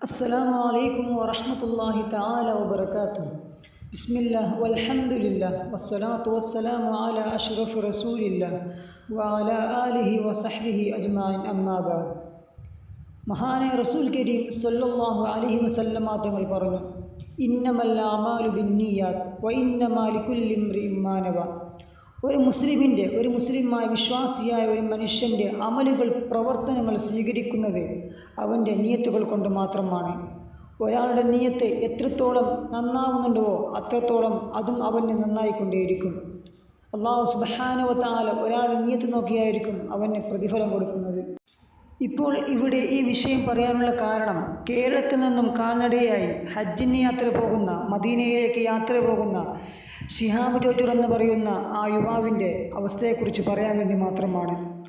السلام عليكم ورحمة الله تعالى وبركاته بسم الله والحمد لله والصلاة والسلام على أشرف رسول الله وعلى آله وصحبه أجمعين أما بعد മഹാനെ റസൂൽ കരീം സല്ലല്ലാഹു അലൈഹി വസല്ലമ തങ്ങൾ പറഞ്ഞു ഇന്നമൽ അമാലു ബിന്നിയാത്ത് വ ഇന്നമാ ലികുല്ലി ഇംറിഇൻ മാ നവ ഒരു മുസ്ലിമിന്റെ ഒരു മുസ്ലിമായ വിശ്വാസിയായ ഒരു മനുഷ്യന്റെ അമലുകൾ പ്രവർത്തനങ്ങൾ സ്വീകരിക്കുന്നത് അവന്റെ നിയത്തുകൾ കൊണ്ട് മാത്രമാണ്. ഒരാളുടെ നിയത്ത് എത്രത്തോളം നന്നാവുന്നുണ്ടോ അത്രത്തോളം അതും അവന് നന്നായിക്കൊണ്ടേയിരിക്കും. അള്ളാഹു സുബഹാനവത്താല ഒരാളുടെ നിയത്ത് നോക്കിയായിരിക്കും അവന് പ്രതിഫലം കൊടുക്കുന്നത്. ഇപ്പോൾ ഇവിടെ ഈ വിഷയം പറയാനുള്ള കാരണം കേരളത്തിൽ നിന്നും കാൽനടയായി ഹജ്ജിന് യാത്ര പോകുന്ന മദീനയിലേക്ക് യാത്ര പോകുന്ന ഷിഹാബ് ടോറ്റൂർ എന്ന് പറയുന്ന ആ യുവാവിന്റെ അവസ്ഥയെക്കുറിച്ച് പറയാൻ വേണ്ടി മാത്രമാണ്.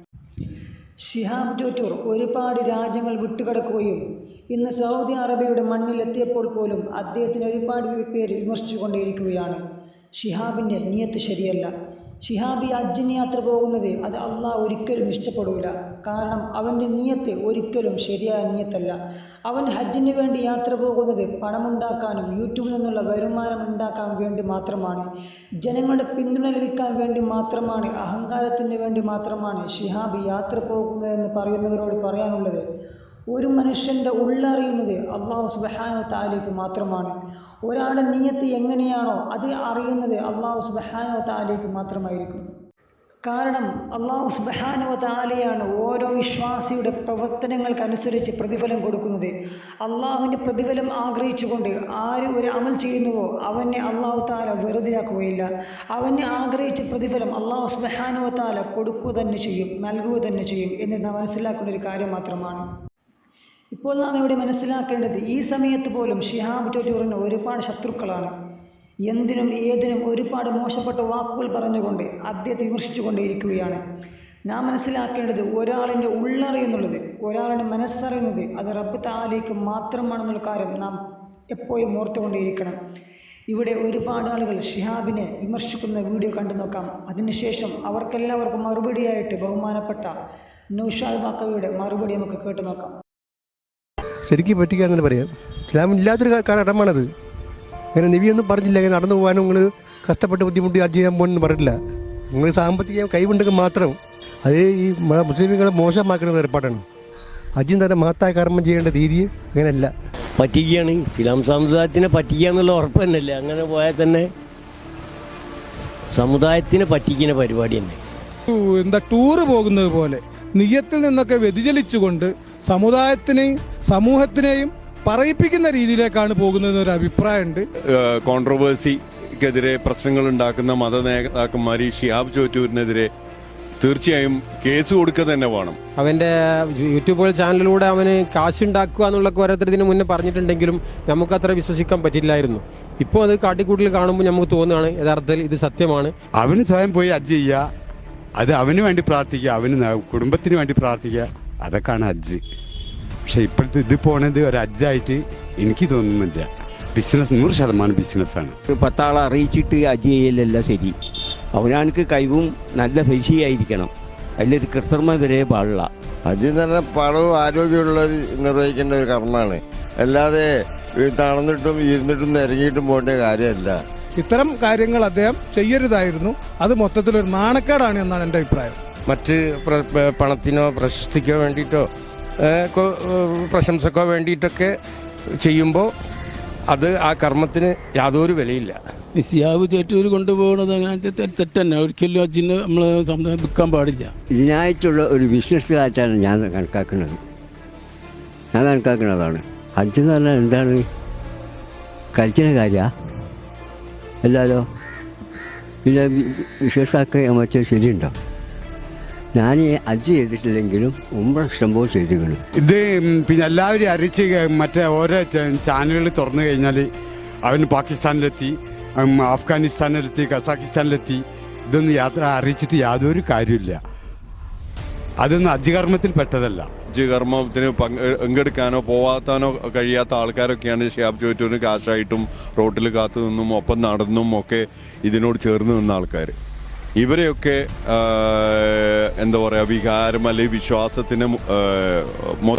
ഷിഹാബ് ടോറ്റൂർ ഒരുപാട് രാജ്യങ്ങൾ വിട്ടുകിടക്കുകയും ഇന്ന് സൗദി അറേബ്യയുടെ മണ്ണിലെത്തിയപ്പോൾ പോലും അദ്ദേഹത്തിന് ഒരുപാട് പേര് വിമർശിച്ചുകൊണ്ടേയിരിക്കുകയാണ്. ഷിഹാബിന്റെ നിയത്ത് ശരിയല്ല. ഷിഹാബ് ഈ ഹജ്ജിന് യാത്ര പോകുന്നത് അത് അള്ളാഹ് ഒരിക്കലും ഇഷ്ടപ്പെടില്ല കാരണം അവന്റെ നിയത്ത് ഒരിക്കലും ശരിയായ നിയത്തല്ല. അവൻ ഹജ്ജിന് വേണ്ടി യാത്ര പോകുന്നത് പണമുണ്ടാക്കാനും യൂട്യൂബിൽ നിന്നുള്ള വരുമാനം ഉണ്ടാക്കാൻ വേണ്ടി മാത്രമാണ്. ജനങ്ങളുടെ പിന്തുണ ലഭിക്കാൻ വേണ്ടി മാത്രമാണ് അഹങ്കാരത്തിന് വേണ്ടി മാത്രമാണ് ഷിഹാബ് യാത്ര പോകുന്നതെന്ന് പറയുന്നവരോട് പറയാനുള്ളത്. ഒരു മനുഷ്യന്റെ ഉള്ളറിയുന്നത് അള്ളാഹു സുബഹാനു താലേക്ക് മാത്രമാണ്. ഒരാളുടെ നീയത്ത് എങ്ങനെയാണോ അത് അറിയുന്നത് അള്ളാഹു സുബഹാനു താലേക്ക് മാത്രമായിരിക്കും. കാരണം അള്ളാഹു സുബഹാനവ താലയാണ് ഓരോ വിശ്വാസിയുടെ പ്രവർത്തനങ്ങൾക്കനുസരിച്ച് പ്രതിഫലം കൊടുക്കുന്നത്. അള്ളാഹുവിന്റെ പ്രതിഫലം ആഗ്രഹിച്ചുകൊണ്ട് ആര് ഒരു അമൽ ചെയ്യുന്നുവോ അവനെ അള്ളാഹു താല വെറുതെയാക്കുകയില്ല അവനെ ആഗ്രഹിച്ച പ്രതിഫലം അള്ളാഹു സുബഹാനവ താല കൊടുക്കുക തന്നെ ചെയ്യും നൽകുക തന്നെ ചെയ്യും എന്ന് നാം മനസ്സിലാക്കുന്ന ഒരു കാര്യം മാത്രമാണ്. ഇപ്പോൾ നാം ഇവിടെ മനസ്സിലാക്കേണ്ടത് ഈ സമയത്ത് പോലും ഷിഹാബ് ടോറ്റൂറിന് ഒരുപാട് ശത്രുക്കളാണ്. എന്തിനും ഏതിനും ഒരുപാട് മോശപ്പെട്ട വാക്കുകൾ പറഞ്ഞുകൊണ്ട് അദ്ദേഹത്തെ വിമർശിച്ചുകൊണ്ടേയിരിക്കുകയാണ്. നാം മനസ്സിലാക്കേണ്ടത് ഒരാളിന്റെ ഉള്ളറിയുന്നുള്ളത് ഒരാളുടെ മനസ്സറിയുന്നത് അത് റബ്ബ് താലേക്ക് മാത്രമാണെന്നുള്ള കാര്യം നാം എപ്പോഴും ഓർത്തുകൊണ്ടേയിരിക്കണം. ഇവിടെ ഒരുപാട് ആളുകൾ ഷിഹാബിനെ വിമർശിക്കുന്ന വീഡിയോ കണ്ടു നോക്കാം. അതിനുശേഷം അവർക്കെല്ലാവർക്കും മറുപടിയായിട്ട് ബഹുമാനപ്പെട്ട നൗഷാദ് ബാക്കവിയുടെ മറുപടി നമുക്ക് കേട്ടു നോക്കാം. ശരിക്കും പറ്റിക്കാന്നല്ല പറയാം. ഇസ്ലാമില്ലാത്തൊരു ഇല്ലാത്തൊരു കടമാണത് അങ്ങനെ നിവിയൊന്നും പറഞ്ഞില്ല ഇങ്ങനെ നടന്നു പോകാനും നിങ്ങൾ കഷ്ടപ്പെട്ട് ബുദ്ധിമുട്ടി അത് ചെയ്യാൻ പോകുന്നു പറഞ്ഞില്ല നിങ്ങൾ സാമ്പത്തിക കൈവുണ്ടെങ്കിൽ മാത്രം അത് ഈ മുസ്ലിമുകളെ മോശമാക്കുന്ന ഏർപ്പാടാണ്. ഹജ്ജിൻ തന്നെ മഹത്തായ കർമ്മം ചെയ്യേണ്ട രീതി അങ്ങനെയല്ല പറ്റിക്കുകയാണ്. ഇസ്ലാം സമുദായത്തിനെ പറ്റിക്കുക എന്നുള്ള ഉറപ്പ് തന്നെയല്ലേ? അങ്ങനെ പോയാൽ തന്നെ സമുദായത്തിനെ പറ്റിക്കുന്ന പരിപാടി തന്നെ. എന്താ ടൂറ് പോകുന്നത് പോലെ. നിയത്തിൽ നിന്നൊക്കെ വ്യതിചലിച്ചുകൊണ്ട് സമുദായത്തിനെയും സമൂഹത്തിനെയും പറയിപ്പിക്കുന്ന രീതിയിലേക്കാണ് പോകുന്നത് ഒരു അഭിപ്രായമുണ്ട്. കോൺട്രവേഴ്സിക്കെതിരെ പ്രശ്നങ്ങൾ ഉണ്ടാക്കുന്ന മത നേതാക്കന്മാർ ഈ ഷിയാബ് ചോറ്റൂരിനെതിരെ തീർച്ചയായും കേസ് കൊടുക്കുക തന്നെ വേണം. അവന്റെ യൂട്യൂബ് ചാനലിലൂടെ അവന് കാശുണ്ടാക്കുക ഉണ്ടാക്കുക എന്നുള്ള ഓരോരുത്തരത്തിന് മുന്നേ പറഞ്ഞിട്ടുണ്ടെങ്കിലും നമുക്ക് അത്ര വിശ്വസിക്കാൻ പറ്റില്ലായിരുന്നു. ഇപ്പോൾ അത് കാട്ടിക്കൂട്ടിൽ കാണുമ്പോൾ നമുക്ക് തോന്നുകയാണ് യഥാർത്ഥത്തിൽ ഇത് സത്യമാണ്. അവന് സ്വയം പോയി അജ് ചെയ്യുക അത് അവന് വേണ്ടി പ്രാർത്ഥിക്കുക അവന് കുടുംബത്തിന് വേണ്ടി പ്രാർത്ഥിക്കുക. അതൊക്കെയാണ് ഹജ്ജ്. പക്ഷെ ഇപ്പോഴത്തെ ഇത് പോണത് ഒരു ഹജ്ജായിട്ട് എനിക്ക് തോന്നുന്നില്ല. ബിസിനസ് നൂറ് ശതമാനം ബിസിനസ്സാണ്. പത്താളെ അറിയിച്ചിട്ട് ഹജ്ജ് ചെയ്യലല്ല ശരി. അവനാൾക്ക് കഴിവും നല്ല പൈസയായിരിക്കണം അതിലൊരു കൃത്രിമ വരെ പാടില്ല. ഹജ്ജ് എന്ന് പറഞ്ഞാൽ പണവും ആരോഗ്യമുള്ളവർ നിർവഹിക്കേണ്ട ഒരു കർമ്മമാണ്. അല്ലാതെ തണന്നിട്ടും ഇരുന്നിട്ടും ഇറങ്ങിയിട്ടും പോകേണ്ട കാര്യമല്ല. ഇത്തരം കാര്യങ്ങൾ അദ്ദേഹം ചെയ്യരുതായിരുന്നു. അത് മൊത്തത്തിൽ ഒരു നാണക്കേടാണ് എന്നാണ് എന്റെ അഭിപ്രായം. മറ്റ് പണത്തിനോ പ്രശസ്തിക്കോ വേണ്ടിയിട്ടോ പ്രശംസക്കോ വേണ്ടിയിട്ടൊക്കെ ചെയ്യുമ്പോൾ അത് ആ കർമ്മത്തിന് യാതൊരു വിലയില്ല. നിസിയാവ് ചേറ്റൂർ കൊണ്ടുപോകുന്നത് അങ്ങനത്തെ തെറ്റന്നെ തെറ്റ് തന്നെ ഒരിക്കലും അച്ഛന് നമ്മൾ സമുദായം വിൽക്കാൻ പാടില്ല. ഇതിനായിട്ടുള്ള ഒരു ബിസിനസ് ആയിട്ടാണ് ഞാൻ കണക്കാക്കുന്നത്. ഞാൻ കണക്കാക്കുന്നതാണ്. അച്ഛൻ എന്ന് പറഞ്ഞാൽ എന്താണ്? കളിക്കുന്ന കാര്യമാണ് അല്ലാലോ? പിന്നെ വി- വിശ്വാസമൊക്കെ മറ്റേ ശരിയുണ്ടോ ഞാൻ ഹജ്ജ് ചെയ്തിട്ടില്ലെങ്കിലും ഉമ്ര ഇഷ്ടംപോലെ ചെയ്തിരിക്കണം ഇത് പിന്നെ എല്ലാവരും അരിച്ച് മറ്റേ ഓരോ ചാനലുകൾ തുറന്നു കഴിഞ്ഞാൽ അവന് പാകിസ്ഥാനിലെത്തി അഫ്ഗാനിസ്ഥാനിലെത്തി കസാഖിസ്ഥാനിലെത്തി ഇതൊന്നും യാത്ര അറിയിച്ചിട്ട് യാതൊരു കാര്യമില്ല അതൊന്നും ഹജ്ജ് കർമ്മത്തിൽ പെട്ടതല്ല ഹജ്ജ് കർമ്മത്തിന് പങ്കെ- പങ്കെടുക്കാനോ പോവാത്താനോ കഴിയാത്ത ആൾക്കാരൊക്കെയാണ് ഷിയാബ് ചോറ്റൂരിന് കാശായിട്ടും റോട്ടിൽ കാത്തു നിന്നും ഒപ്പം നടന്നും ഒക്കെ ഇതിനോട് ചേർന്ന് നിന്ന ആൾക്കാർ ഇവരെയൊക്കെ എന്താ പറയുക വികാരം അല്ലെങ്കിൽ വിശ്വാസത്തിന്